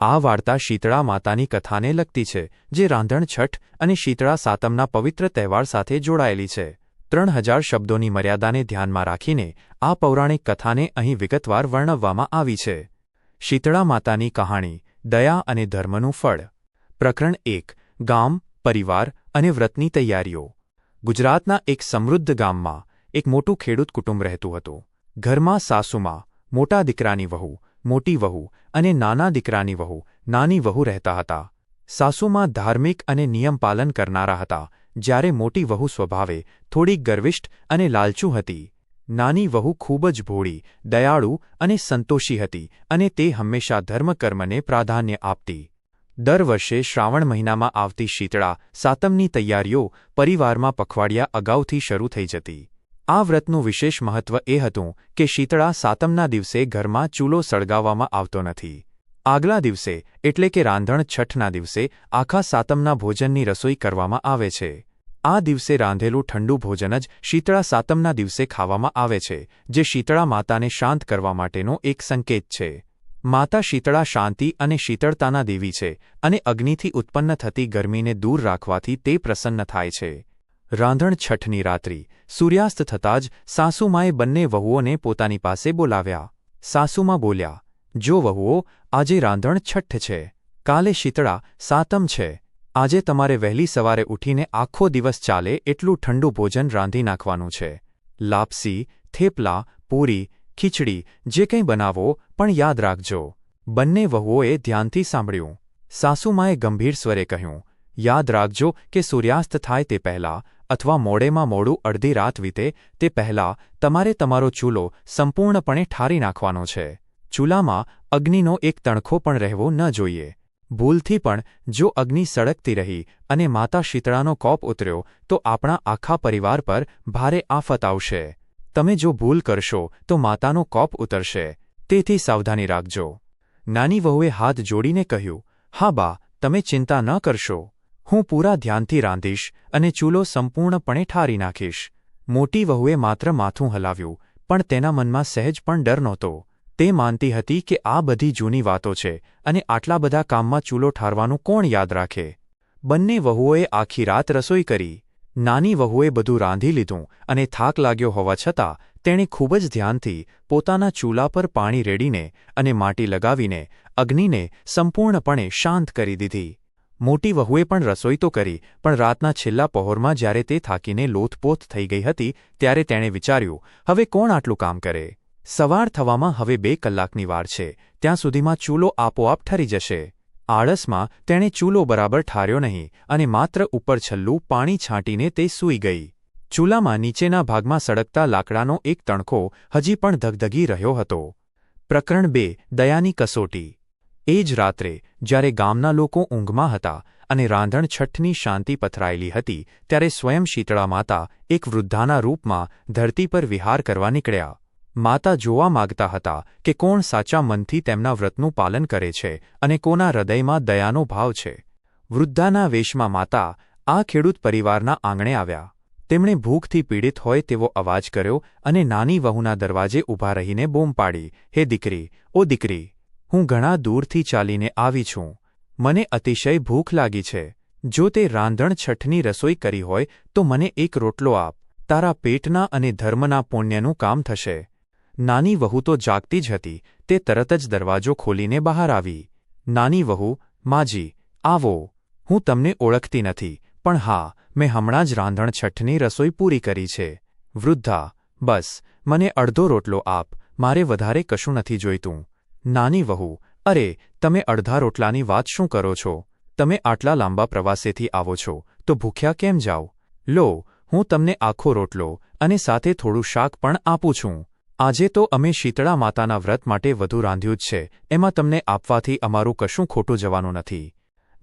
આ વાર્તા શીતળા માતાની કથાને લગતી છે, જે રાંધણ છઠ અને શીતળા સાતમના પવિત્ર તહેવાર સાથે જોડાયેલી છે. ત્રણ હજાર શબ્દોની મર્યાદાને ધ્યાનમાં રાખીને આ પૌરાણિક કથાને અહીં વિગતવાર વર્ણવવામાં આવી છે. શીતળા માતાની કહાણી, દયા અને ધર્મનું ફળ. પ્રકરણ એક, ગામ, પરિવાર અને વ્રતની તૈયારીઓ. ગુજરાતના એક સમૃદ્ધ ગામમાં એક મોટું ખેડૂત કુટુંબ રહેતું હતું. ઘરમાં સાસુમાં મોટા દીકરાની વહુ મોટી વહુ અને નાના દીકરાની વહુ, નાની વહુ રહેતા હતા. સાસુમાં ધાર્મિક અને નિયમ પાલન કરનારા હતા. જ્યારે મોટી વહુ સ્વભાવે થોડીક ગર્વિષ્ઠ અને લાલચુ હતી. નાની વહુ ખૂબ જ ભોળી, દયાળુ અને સંતોષી હતી અને તે હંમેશા ધર્મકર્મને પ્રાધાન્ય આપતી. દર વર્ષે શ્રાવણ મહિનામાં આવતી શીતળા, સાતમની તૈયારીઓ પરિવારમાં પખવાડિયા અગાઉથી શરૂ થઈ જતી. આ વ્રતનું વિશેષ મહત્વ એ હતું કે શીતળા સાતમના દિવસે ઘરમાં ચૂલો સળગાવવામાં આવતો નથી. આગલા દિવસે, એટલે કે રાંધણ છઠના દિવસે, આખા સાતમના ભોજનની રસોઈ કરવામાં આવે છે. આ દિવસે રાંધેલું ઠંડુ ભોજન જ શીતળા સાતમના દિવસે ખાવામાં આવે છે, જે શીતળા માતાને શાંત કરવા માટેનો એક સંકેત છે. માતા શીતળા શાંતિ અને શીતળતાના દેવી છે અને અગ્નિથી ઉત્પન્ન થતી ગરમીને દૂર રાખવાથી તે પ્રસન્ન થાય છે. રાંધણ છઠની રાત્રિ. સૂર્યાસ્ત થતાં જ સાસુમાએ બંને વહુઓને પોતાની પાસે બોલાવ્યા. સાસુમાં બોલ્યા, જો વહુઓ, આજે રાંધણ છઠ્ઠ છે. કાલે શીતળા સાતમ છે. આજે તમારે વહેલી સવારે ઉઠીને આખો દિવસ ચાલે એટલું ઠંડુ ભોજન રાંધી નાખવાનું છે. લાપસી, થેપલા, પૂરી, ખીચડી, જે કંઈ બનાવો, પણ યાદ રાખજો. બંને વહુઓએ ધ્યાનથી સાંભળ્યું. સાસુમાએ ગંભીર સ્વરે કહ્યું, યાદ રાખજો કે સૂર્યાસ્ત થાય તે પહેલાં અથવા મોડેમાં મોડું અડધી રાત વીતે, તે પહેલાં તમારે તમારો ચૂલો સંપૂર્ણપણે ઠારી નાખવાનો છે. ચૂલામાં અગ્નિનો એક તણખો પણ રહેવો ન જોઈએ. ભૂલથી પણ, જો અગ્નિ સળગતી રહી અને માતા શીતળાનો કોપ ઉતર્યો, તો આપણા આખા પરિવાર પર ભારે આફત આવશે. તમે જો ભૂલ કરશો, તો માતાનો કોપ ઉતરશે. તેથી સાવધાની રાખજો. નાની વહુએ હાથ જોડીને કહ્યું, હા બા, તમે ચિંતા ન કરશો. હું પૂરા ધ્યાનથી રાંધીશ અને ચૂલો સંપૂર્ણપણે ઠારી નાખીશ. મોટી વહુએ માત્ર માથું હલાવ્યું, પણ તેના મનમાં સહેજ પણ ડર નહોતો. તે માનતી હતી કે આ બધી જૂની વાતો છે અને આટલા બધા કામમાં ચૂલો ઠારવાનું કોણ યાદ રાખે? બંને વહુઓએ આખી રાત રસોઈ કરી. નાની વહુએ બધું રાંધી લીધું અને થાક લાગ્યો હોવા છતાં, તેણે ખૂબ જ ધ્યાનથી પોતાના ચૂલા પર પાણી રેડીને અને માટી લગાવીને અગ્નિને સંપૂર્ણપણે શાંત કરી દીધી. મોટી વહુએ પણ રસોઈ તો કરી, પણ રાતના છેલ્લા પહોરમાં જ્યારે તે થાકીને લોથપોથ થઈ ગઈ હતી, ત્યારે તેણે વિચાર્યું, હવે કોણ આટલું કામ કરે? સવાર થવામાં હવે બે કલાકની વાર છે, ત્યાં સુધીમાં ચૂલો આપોઆપ ઠરી જશે. આળસમાં તેણે ચૂલો બરાબર ઠાર્યો નહીં અને માત્ર ઉપર છલ્લું પાણી છાંટીને તે સૂઈ ગઈ. ચૂલામાં નીચેના ભાગમાં સળગતા લાકડાનો એક તણખો હજી પણ ધગધગી રહ્યો હતો. પ્રકરણ બે, દયાની કસોટી. એ જ રાત્રે, જ્યારે ગામના લોકો ઊંઘમાં હતા અને રાંધણ છઠ્ઠની શાંતિ પથરાયેલી હતી, ત્યારે સ્વયં શીતળા માતા એક વૃદ્ધાના રૂપમાં ધરતી પર વિહાર કરવા નીકળ્યા. માતા જોવા માગતા હતા કે કોણ સાચા મનથી તેમના વ્રતનું પાલન કરે છે અને કોના હૃદયમાં દયાનો ભાવ છે. વૃદ્ધાના વેશમાં માતા આ ખેડૂત પરિવારના આંગણે આવ્યા. તેમણે ભૂખથી પીડિત હોય તેવો અવાજ કર્યો અને નાની વહુના દરવાજે ઊભા રહીને બૂમ પાડી, હે દીકરી, ઓ દીકરી હું ઘણા દૂરથી ચાલીને આવી છું. મને અતિશય ભૂખ લાગી છે. જો તે રાંધણ છઠની રસોઈ કરી હોય, તો મને એક રોટલો આપ. તારા પેટના અને ધર્મના પુણ્યનું કામ થશે. નાની વહુ તો જાગતી જ હતી. તે તરત જ દરવાજો ખોલીને બહાર આવી. નાની વહુ, માજી, આવો. હું તમને ઓળખતી નથી, પણ હા, મેં હમણાં જ રાંધણ છઠની રસોઈ પૂરી કરી છે. વૃદ્ધા, બસ, મને અડધો રોટલો આપ. મારે વધારે કશું નથી જોઈતું. નાની વહુ, અરે, તમે અડધા રોટલાની વાત શું કરો છો? તમે આટલા લાંબા પ્રવાસેથી આવો છો, તો ભૂખ્યા કેમ જાઓ? લો, હું તમને આખો રોટલો અને સાથે થોડું શાક પણ આપું છું. આજે તો અમે શીતળા માતાના વ્રત માટે વધુ રાંધ્યું જ છે, એમાં તમને આપવાથી અમારું કશું ખોટું જવાનું નથી.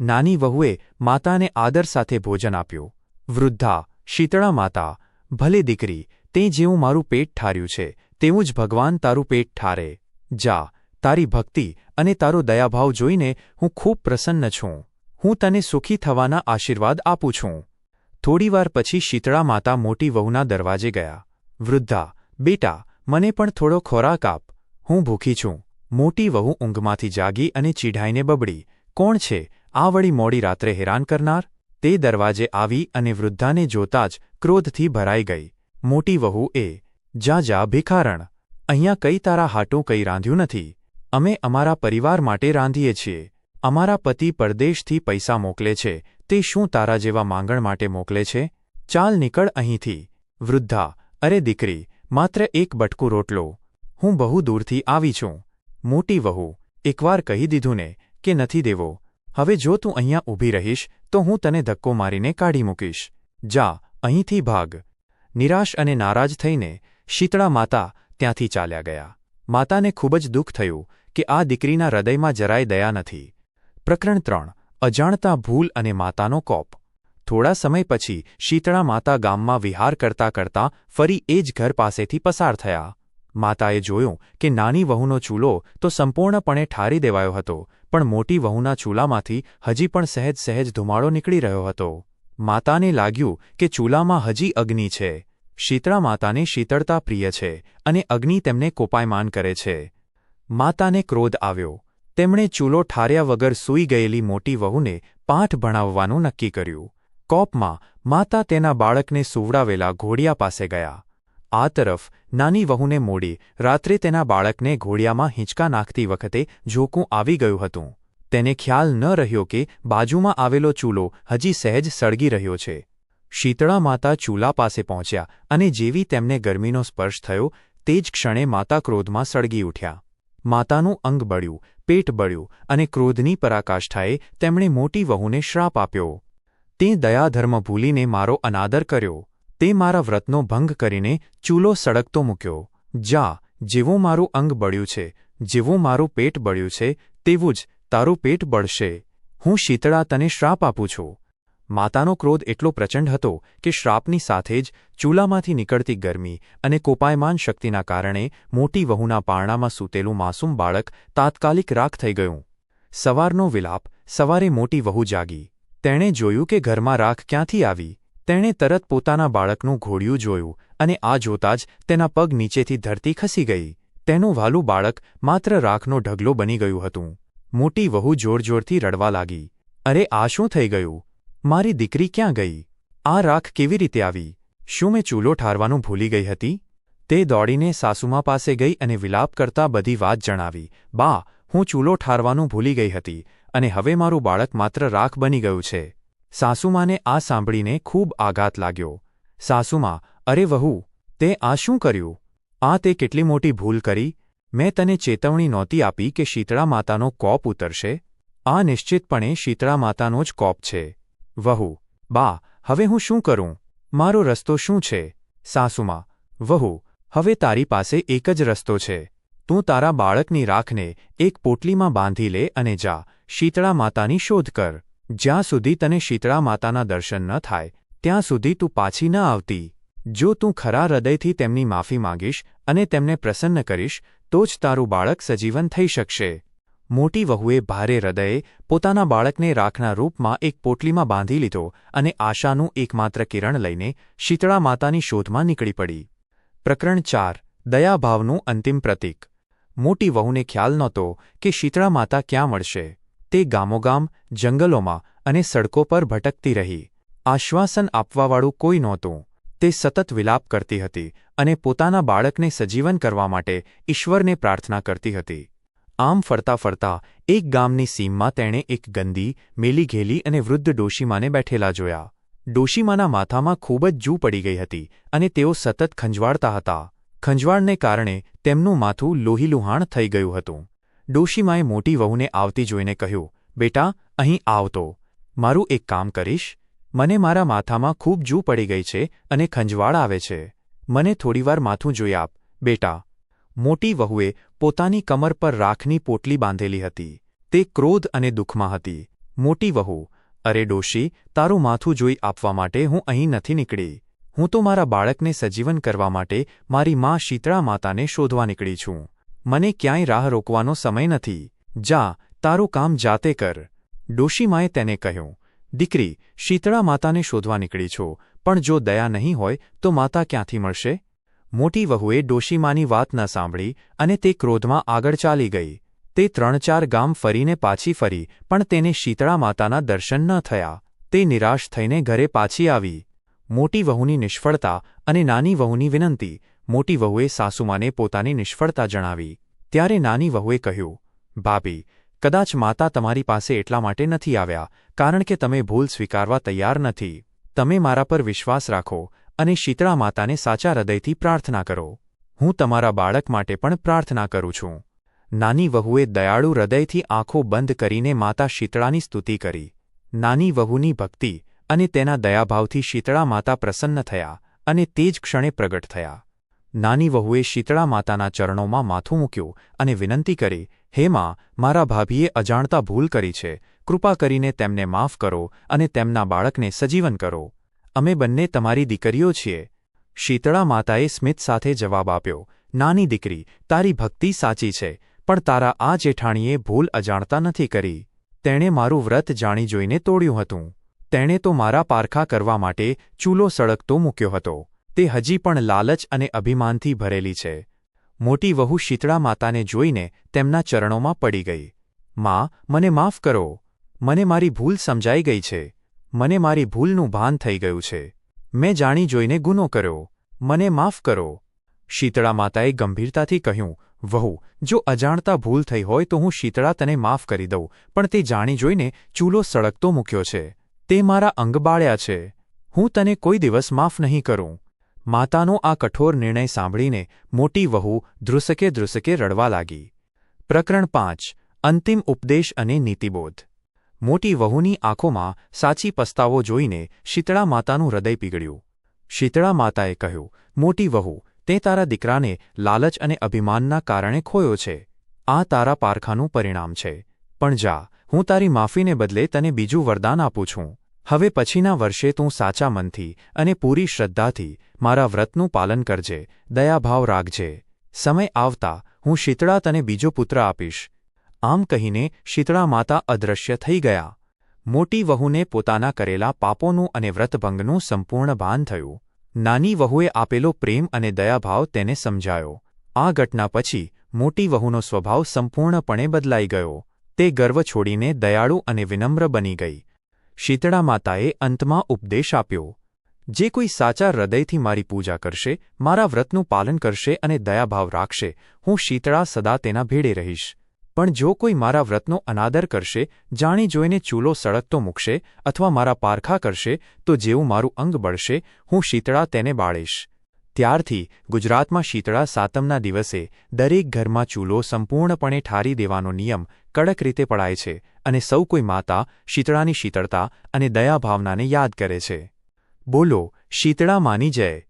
નાની વહુએ માતાને આદર સાથે ભોજન આપ્યું. વૃદ્ધા, શીતળા માતા, ભલે દીકરી, તે જેવું મારું પેટ ઠાર્યું છે, તેવું જ ભગવાન તારું પેટ ઠારે. જા તારી ભક્તિ અને તારો દયાભાવ જોઈને હું ખૂબ પ્રસન્ન છું. હું તને સુખી થવાના આશીર્વાદ આપું છું. થોડીવાર પછી શીતળા માતા મોટી વહુના દરવાજે ગયા. વૃદ્ધા, બેટા, મને પણ થોડો ખોરાક આપ. હું ભૂખી છું. મોટી વહુ ઊંઘમાંથી જાગી અને ચીઢાઈને બબડી. કોણ છે? આ વળી મોડી રાત્રે હેરાન કરનાર? તે દરવાજે આવી અને વૃદ્ધાને જોતા જ ક્રોધથી ભરાઈ ગઈ. મોટી વહુ એ જા જા, ભિખારણ. અહીંયા કઈ તારા હાટું કંઈ રાંધ્યું નથી. અમે અમારા પરિવાર માટે રાંધીએ છીએ. અમારા પતિ પરદેશથી પૈસા મોકલે છે. તે શું તારા જેવા માંગણ માટે મોકલે છે? ચાલ નીકળ અહીંથી. વૃદ્ધા, અરે દીકરી, માત્ર એક બટકું રોટલો. હું બહુ દૂરથી આવી છું. મોટી વહુ, એકવાર કહી દીધું ને કે નથી દેવો. હવે જો તું અહીંયા ઊભી રહીશ, તો હું તને ધક્કો મારીને કાઢી મૂકીશ. જા, અહીંથી ભાગ. નિરાશ અને નારાજ થઈને શીતળા માતા ત્યાંથી ચાલ્યા ગયા. માતાને ખૂબ જ દુઃખ થયું કે આ દીકરીના હૃદયમાં જરાય દયા નથી. પ્રકરણ ત્રણ, અજાણતા ભૂલ અને માતાનો કોપ. થોડા સમય પછી શીતળા માતા ગામમાં વિહાર કરતા કરતા ફરી એ જ ઘર પાસેથી પસાર થયા. માતાએ જોયું કે નાની વહુનો ચૂલો તો સંપૂર્ણપણે ઠારી દેવાયો હતો, પણ મોટી વહુના ચૂલામાંથી હજી પણ સહેજ સહેજ ધુમાડો નીકળી રહ્યો હતો. માતાને લાગ્યું કે ચૂલામાં હજી અગ્નિ છે. શીતળા માતાને શીતળતા પ્રિય છે અને અગ્નિ તેમને કોપાયમાન કરે છે. માતાને ક્રોધ આવ્યો. તેમણે ચૂલો ઠાર્યા વગર સૂઈ ગયેલી મોટી વહુને પાઠ ભણાવવાનું નક્કી કર્યું. કોપમાં, માતા તેના બાળકને સુવડાવેલા ઘોડિયા પાસે ગયા. આ તરફ, નાની વહુને મોડી, રાત્રે તેના બાળકને ઘોડિયામાં હિંચકા નાખતી વખતે ઝોકું આવી ગયું હતું. તેને ખ્યાલ ન રહ્યો કે બાજુમાં આવેલો ચૂલો હજી સહેજ સળગી રહ્યો છે. શીતળા માતા ચૂલા પાસે પહોંચ્યા અને જેવી તેમને ગરમીનો સ્પર્શ થયો, તે જ ક્ષણે માતા ક્રોધમાં સળગી ઉઠ્યા. માતાનું અંગ બળ્યું, પેટ બળ્યું અને ક્રોધની પરાકાષ્ઠાએ તેમણે મોટી વહુને શ્રાપ આપ્યો. તે દયાધર્મ ભૂલીને મારો અનાદર કર્યો. તે મારા વ્રતનો ભંગ કરીને ચૂલો સળગતો મૂક્યો. જા, જેવું મારું અંગ બળ્યું છે, જેવું મારું પેટ બળ્યું છે, તેવું જ તારું પેટ બળશે. હું શીતળા તને શ્રાપ આપું છું. માતાનો ક્રોધ એટલો પ્રચંડ હતો કે શ્રાપની સાથે જ ચૂલામાંથી નીકળતી ગરમી અને કોપાયમાન શક્તિના કારણે મોટી વહુના પારણામાં સૂતેલું માસૂમ બાળક તાત્કાલિક રાખ થઈ ગયું. સવારનો વિલાપ સવારે મોટી વહુ જાગી. તેણે જોયું કે ઘરમાં રાખ ક્યાંથી આવી? તેણે તરત પોતાના બાળકનું ઘોડિયું જોયું અને આ જોતાં જ તેના પગ નીચેથી ધરતી ખસી ગઈ. તેનું વાલું બાળક માત્ર રાખનો ઢગલો બની ગયું હતું. મોટી વહુ જોરજોરથી રડવા લાગી. અરે, આ શું થઈ ગયું? મારી દીકરી ક્યાં ગઈ? આ રાખ કેવી રીતે આવી? શું મેં ચૂલો ઠારવાનું ભૂલી ગઈ હતી? તે દોડીને સાસુમા પાસે ગઈ અને વિલાપ કરતા બધી વાત જણાવી, બા, હું ચૂલો ઠારવાનું ભૂલી ગઈ હતી, અને હવે મારું બાળક માત્ર રાખ બની ગયું છે. સાસુમાને આ સાંભળીને ખૂબ આઘાત લાગ્યો. સાસુમા, અરે વહુ, તે આ શું કર્યું? આ તે કેટલી મોટી ભૂલ કરી? મેં તને ચેતવણી નહોતી આપી કે શીતળા માતાનો કોપ ઉતરશે? આ નિશ્ચિતપણે શીતળા માતાનો જ કોપ છે. વહુ, બા, હવે હું શું કરું? મારો રસ્તો શું છે? સાસુમાં, વહુ, હવે તારી પાસે એક જ રસ્તો છે. તું તારા બાળકની રાખને એક પોટલીમાં બાંધી લે અને જા, શીતળા માતાની શોધ કર. જ્યાં સુધી તને શીતળા માતાના દર્શન ન થાય, ત્યાં સુધી તું પાછી ન આવતી. જો તું ખરા હૃદયથી તેમની માફી માંગીશ અને તેમને પ્રસન્ન કરીશ, તો જ તારું બાળક સજીવન થઈ શકશે. મોટી વહુએ ભારે હૃદયે પોતાના બાળકને રાખના રૂપમાં એક પોટલીમાં બાંધી લીધો અને આશાનું એકમાત્ર કિરણ લઈને શીતળા માતાની શોધમાં નીકળી પડી. પ્રકરણ ચાર, દયાભાવનું અંતિમ પ્રતીક. મોટી વહુને ખ્યાલ નહોતો કે શીતળા માતા ક્યાં મળશે. તે ગામોગામ, જંગલોમાં અને સડકો પર ભટકતી રહી. આશ્વાસન આપવાવાળું કોઈ નહોતું. તે સતત વિલાપ કરતી હતી અને પોતાના બાળકને સજીવન કરવા માટે ઈશ્વરને પ્રાર્થના કરતી હતી. આમ ફરતા ફરતા એક ગામની સીમમાં તેણે એક ગંદી, મેલી ઘેલી અને વૃદ્ધ ડોશીમાને બેઠેલા જોયા. ડોશીમાના માથામાં ખૂબ જ જૂ પડી ગઈ હતી અને તેઓ સતત ખંજવાળતા હતા. ખંજવાળને કારણે તેમનું માથું લોહીલુહાણ થઈ ગયું હતું. ડોશીમાએ મોટી વહુને આવતી જોઈને કહ્યું, બેટા, અહીં આવતો મારું એક કામ કરીશ. મને મારા માથામાં ખૂબ જૂ પડી ગઈ છે અને ખંજવાળ આવે છે. મને થોડીવાર માથું જોઈ આપ. બેટા. મોટી વહુએ પોતાની કમર પર રાખની પોટલી બાંધેલી હતી. તે ક્રોધ અને દુઃખમાં હતી. મોટી વહુ, અરે ડોશી, તારું માથું જોઈ આપવા માટે હું અહીં નથી નીકળી. હું તો મારા બાળકને સજીવન કરવા માટે મારી મા શીતળા માતાને શોધવા નીકળી છું. મને ક્યાંય રાહ રોકવાનો સમય નથી. જા, તારું કામ જાતે કર. ડોશીમાએ તેને કહ્યું. દીકરી, શીતળા માતાને શોધવા નીકળી છો, પણ જો દયા નહીં હોય તો માતા ક્યાંથી મળશે? મોટી વહુએ ડોશીમાની વાત ન સાંભળી અને તે ક્રોધમાં આગળ ચાલી ગઈ. તે ત્રણ ચાર ગામ ફરીને પાછી ફરી, પણ તેને શીતળા માતાના દર્શન ન થયા. તે નિરાશ થઈને ઘરે પાછી આવી. મોટી વહુની નિષ્ફળતા અને નાની વહુની વિનંતી. મોટી વહુએ સાસુમાને પોતાની નિષ્ફળતા જણાવી. ત્યારે નાની વહુએ કહ્યું, ભાભી, કદાચ માતા તમારી પાસે એટલા માટે નથી આવ્યા, કારણ કે તમે ભૂલ સ્વીકારવા તૈયાર નથી. તમે મારા પર વિશ્વાસ રાખો અને શીતળા માતાને સાચા હૃદયથી પ્રાર્થના કરો. હું તમારા બાળક માટે પણ પ્રાર્થના કરું છું. નાની વહુએ દયાળુ હૃદયથી આંખો બંધ કરીને માતા શીતળાની સ્તુતિ કરી. નાની વહુની ભક્તિ અને તેના દયાભાવથી શીતળા માતા પ્રસન્ન થયા અને તે જ ક્ષણે પ્રગટ થયા. નાની વહુએ શીતળા માતાના ચરણોમાં માથું મૂક્યું અને વિનંતી કરી, હે માં, મારા ભાભીએ અજાણતા ભૂલ કરી છે. કૃપા કરીને તેમને માફ કરો અને તેમના બાળકને સજીવન કરો. અમે બંને તમારી દીકરીઓ છીએ. શીતળા માતાએ સ્મિત સાથે જવાબ આપ્યો, નાની દીકરી, તારી ભક્તિ સાચી છે, પણ તારા આ જેઠાણીએ ભૂલ અજાણતા નથી કરી. તેણે મારું વ્રત જાણી જોઈને તોડ્યું હતું. તેણે તો મારા પારખા કરવા માટે ચૂલો સળગતો મૂક્યો હતો. તે હજી પણ લાલચ અને અભિમાનથી ભરેલી છે. મોટી વહુ શીતળા માતાને જોઈને તેમના ચરણોમાં પડી ગઈ. માં, મને માફ કરો. મને મારી ભૂલ સમજાઈ ગઈ છે. મને મારી ભૂલનું ભાન થઈ ગયું છે. મેં જાણી જોઈને ગુનો કર્યો. મને માફ કરો. શીતળા માતાએ ગંભીરતાથી કહ્યું, વહુ, જો અજાણતા ભૂલ થઈ હોય તો હું શીતળા તને માફ કરી દઉં, પણ તે જાણી જોઈને ચૂલો સળગતો મૂક્યો છે. તે મારા અંગ બાળ્યા છે. હું તને કોઈ દિવસ માફ નહીં કરું. માતાનો આ કઠોર નિર્ણય સાંભળીને મોટી વહુ ધ્રુસકે ધ્રુસકે રડવા લાગી. પ્રકરણ પાંચ, અંતિમ ઉપદેશ અને નીતિબોધ. મોટી વહુની આંખોમાં સાચી પસ્તાવો જોઈને શીતળા માતાનું હૃદય પીગળ્યું. શીતળા માતાએ કહ્યું, મોટી વહુ, તે તારા દીકરાને લાલચ અને અભિમાનના કારણે ખોયો છે. આ તારા પારખાનું પરિણામ છે. પણ જા, હું તારી માફીને બદલે તને બીજું વરદાન આપું છું. હવે પછીના વર્ષે તું સાચા મનથી અને પૂરી શ્રદ્ધાથી મારા વ્રતનું પાલન કરજે. દયાભાવ રાખજે. સમય આવતા હું શીતળા તને બીજો પુત્ર આપીશ. આમ કહીને શીતળા માતા અદૃશ્ય થઈ ગયા. મોટી વહુને પોતાના કરેલા પાપોનું અને વ્રતભંગનું સંપૂર્ણ ભાન થયું. નાની વહુએ આપેલો પ્રેમ અને દયાભાવ તેને સમજાયો. આ ઘટના પછી મોટી વહુનો સ્વભાવ સંપૂર્ણપણે બદલાઈ ગયો. તે ગર્વ છોડીને દયાળુ અને વિનમ્ર બની ગઈ. શીતળા માતાએ અંતમાં ઉપદેશ આપ્યો. જે કોઈ સાચા હૃદયથી મારી પૂજા કરશે, મારા વ્રતનું પાલન કરશે અને દયાભાવ રાખશે, હું શીતળા સદા તેના ભેડે રહીશ. પણ જો કોઈ મારા વ્રતનો અનાદર કરશે, જાણી જોઈને ચૂલો સળગતો મૂકશે અથવા મારા પારખા કરશે, તો જેવું મારું અંગ બળશે, હું શીતળા તેને બાળીશ. ત્યારથી ગુજરાતમાં શીતળા સાતમના દિવસે દરેક ઘરમાં ચૂલો સંપૂર્ણપણે ઠારી દેવાનો નિયમ કડક રીતે પડાય છે અને સૌ કોઈ માતા શીતળાની શીતળતા અને દયાભાવનાને યાદ કરે છે. બોલો, શીતળા માની જય.